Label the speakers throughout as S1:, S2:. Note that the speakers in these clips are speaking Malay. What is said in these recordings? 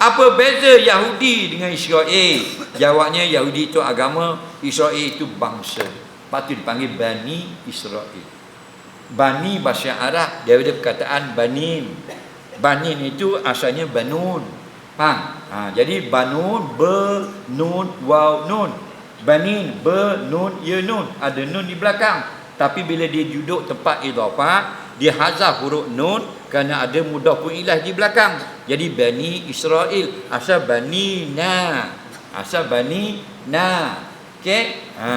S1: Apa beza Yahudi dengan Israel? Jawabnya Yahudi itu agama, Israel itu bangsa. Tu dipanggil Bani Israel. Bani bahasa Arab daripada perkataan Banin. Banin itu asalnya Banun. Faham? Ha, jadi Banun, Be, Nun, Waw, Nun. Banin, Be, Nun, Ya, Nun. Ada Nun di belakang. Tapi bila dia duduk tempat idhafah, dia hazaf huruf Nun kerana ada mudhafun ilah di belakang. Jadi Bani Israel. Asal Bani Na. Asal Bani Na. Okey? Ha.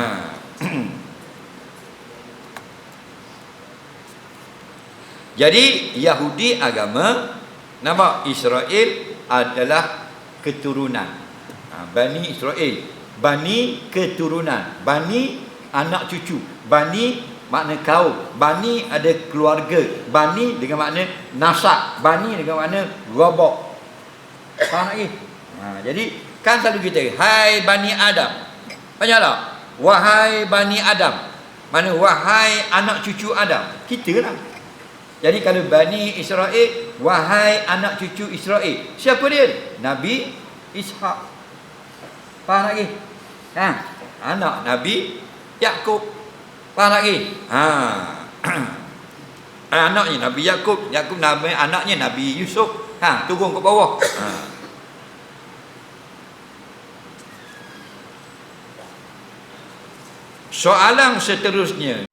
S1: Jadi Yahudi agama nama Israel adalah keturunan. Ha, Bani Israel. Bani keturunan. Bani anak cucu. Bani makna kaum. Bani ada keluarga. Bani dengan makna nasab. Bani dengan makna robok. Faham lagi? Ha, jadi kan selalu kita hai Bani Adam. Banyak tak? Wahai Bani Adam. Mana wahai anak cucu Adam. Kita lah. Jadi kalau Bani Israel, wahai anak cucu Israel. Siapa dia? Nabi Ishak. Faham lagi? Ha, anak Nabi Yakub. Faham lagi? Ha. anaknya Nabi Yakub, Yakub nama anaknya Nabi Yusuf. Ha, turun ke bawah. Ha. Soalan seterusnya